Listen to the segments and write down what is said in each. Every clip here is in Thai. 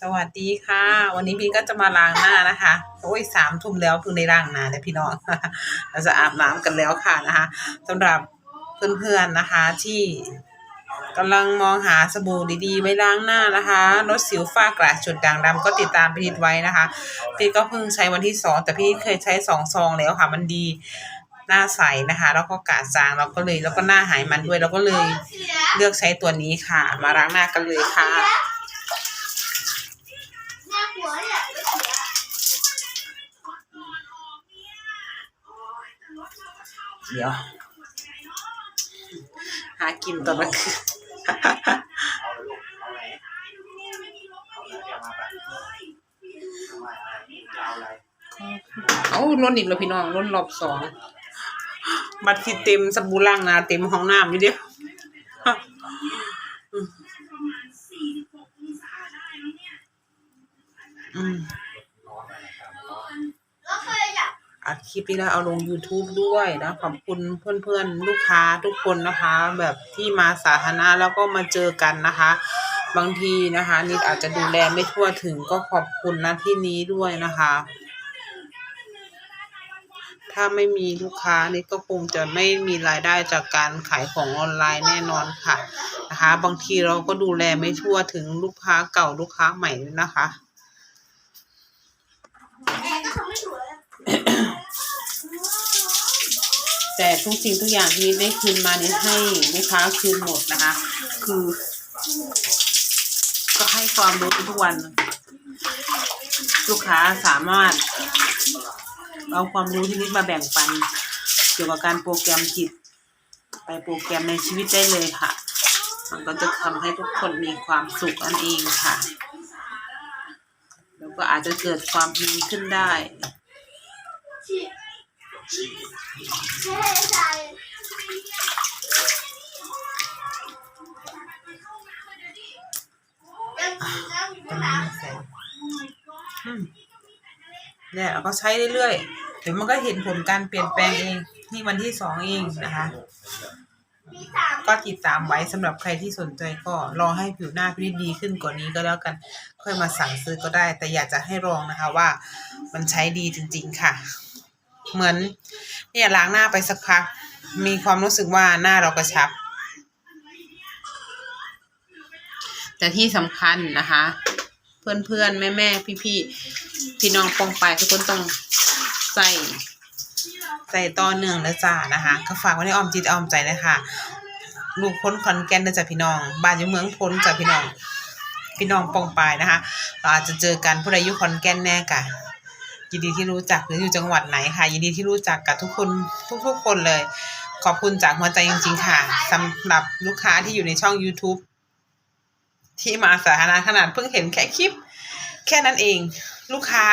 สวัสดีค่ะ วันนี้พี่ก็จะมาล้างหน้านะคะ โอ้ยสามทุ่มแล้วเพิ่งได้ล้างหน้าเดี๋ยพี่น้อง เราจะอาบน้ำกันแล้วค่ะนะคะสำหรับเพื่อนๆนะคะที่กำลังมองหาสบู่ดีๆ ไว้ล้างหน้านะคะลดสิวฝ้ากระจุดด่างดำก็ติดตามพี่นิดไว้นะคะพี่ก็เพิ่งใช้วันที่สองแต่พี่เคยใช้สองซองแล้วค่ะ มันดีหน้าใสนะคะ แล้วก็กาจางเราก็เลยแล้วก็หน้าหายมันด้วยเราก็เลยเลือกใช้ตัวนี้ค่ะ มาล้างหน้ากันเลยค่ะ เดี๋ยว หากินตอนกลางคืนเอาลูกเอาไหนเอาไหนเดี๋ยวมาไปเอามาอะไรจะเอาอะไรเอาล้นอีกแล้วพี่น้องล้นรอบสองบัตรที่เต็มสบู่ล้างน้าเต็มห้องน้ำอยู่เดียวอืม แล้วเคย อัดคลิปนี้แล้วเอาลง YouTube ด้วยนะ ขอบคุณเพื่อนๆลูกค้าทุกคนนะคะ แบบที่มาสาธารณะแล้วก็มาเจอกันนะคะ บางทีนะคะ นิดอาจจะดูแลไม่ทั่วถึงก็ขอบคุณนะที่นี้ด้วยนะคะ ถ้าไม่มีลูกค้านี่ก็คงจะไม่มีรายได้จากการขายของออนไลน์แน่นอนค่ะนะคะ บางทีเราก็ดูแลไม่ทั่วถึงลูกค้าเก่าลูกค้าใหม่นะคะ แม่ก็ทำไม่ถูกเลย แต่ทุกสิ่งทุกอย่างที่ได้คืนมานี่ให้ลูกค้าคืนหมดนะคะ คือ ก็ให้ความรู้ทุกวัน ลูกค้าสามารถ เอาความรู้ที่นิดมาแบ่งปัน เกี่ยวกับการโปรแกรมจิต ไปโปรแกรมในชีวิตได้เลยค่ะ มันก็จะทำให้ทุกคนมีความสุขนั่นเองค่ะ แล้วก็อาจจะเกิดความดีขึ้นได้ เนี่ยเราก็ใช้เรื่อยๆเดี๋ยวมันก็เห็นผลการเปลี่ยนแปลงเอง นี่วันที่สองเองนะคะ ก็ติดตามไว้สำหรับใครที่สนใจก็รอให้ผิวหน้าพี่ดีขึ้นกว่านี้ก็แล้วกัน ค่อยมาสั่งซื้อก็ได้ แต่อยากจะให้ลองนะคะว่ามันใช้ดีจริง ๆ ค่ะ เหมือนเนี่ยล้างหน้าไปสักพัก มีความรู้สึกว่าหน้าเรากระชับ แต่ที่สำคัญนะคะ เพื่อนๆแม่ๆพี่ๆพี่น้องปองไปายทุกคนต้องใส่ใส่ต่อเนื่องนะจ้านะคะก็ฝากไว้ในอ้อมจิตอ้อมใจนะคะลูกพ้นขอนแกนนะจ๊ะพี่น้องบ้านอยู่เมืองพ้นจ้ะพี่น้องพี่น้องปองปายนะคะ เราอาจจะเจอกันผู้ใดอยู่ขอนแกนแน่กะ ยินดีที่รู้จักหรืออยู่จังหวัดไหนค่ะ ยินดีที่รู้จักกับทุกคนทุกๆคนเลย ขอบคุณจากหัวใจจริง ๆ ค่ะสำหรับลูกค้าที่อยู่ในช่อง YouTube ที่มาสาธารณะขนาดเพิ่งเห็นแค่คลิป แค่นั้นเอง ลูกค้า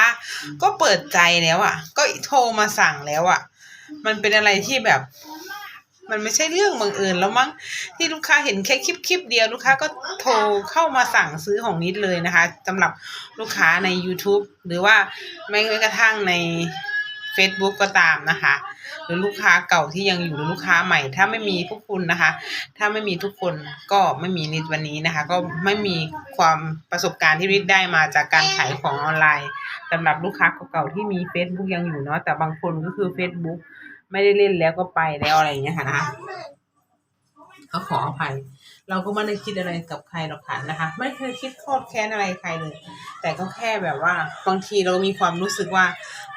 ก็เปิดใจแล้วอะ ก็โทรมาสั่งแล้วอะ มันเป็นอะไรที่แบบ มันไม่ใช่เรื่องบังเอิญแล้วมั้งที่ลูกค้าเห็นแค่คลิปคลิปเดียวลูกค้าก็โทรเข้ามาสั่งซื้อของนิดเลยนะคะสำหรับลูกค้าใน YouTube หรือว่าไม่กระทั่งใน Facebook ก็ตามนะคะ หรือลูกค้าเก่าที่ยังอยู่หรือลูกค้าใหม่ ถ้าไม่มีพวกคุณนะคะ ถ้าไม่มีทุกคนก็ไม่มีนิดวันนี้นะคะ ก็ไม่มีความประสบการณ์ที่นิดได้มาจากการขายของออนไลน์สำหรับลูกค้าเก่าๆที่มี Facebook ยังอยู่เนาะแต่บางคนก็คือ Facebook ไม่ได้เล่นแล้วก็ไปแล้วอะไรอย่างเงี้ยค่ะนะคะก็ขออภัยเราก็ไม่ได้คิดอะไรกับใครหรอกค่ะนะคะ ไม่เคยคิดโทษแค้นอะไรใครเลย แต่ก็แค่แบบว่าบางทีเรามีความรู้สึกว่า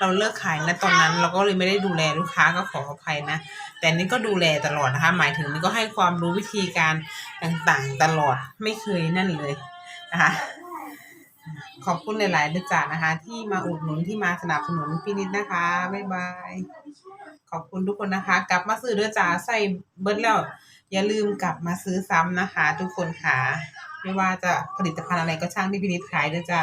เราเลิกขายณตอนนั้น เราก็เลยไม่ได้ดูแลลูกค้าก็ขออภัยนะ แต่นี่ก็ดูแลตลอดนะคะ หมายถึงนี่ก็ให้ความรู้วิธีการต่างๆ ตลอดไม่เคยนั่นเลยนะคะขอบคุณหลายๆด้วยจ้านะคะ ที่มาอุดหนุนที่มาสนับสนุนพี่นิดนะคะบ๊ายบาย ขอบคุณทุกคนนะคะ กลับมาซื้อด้วยจ้าใส่เบิร์ดแล้ว อย่าลืมกลับมาซื้อซ้ำนะคะ ทุกคนค่ะ ไม่ว่าจะผลิตภัณฑ์อะไรก็ช่างที่พินิจขายด้วยจ้า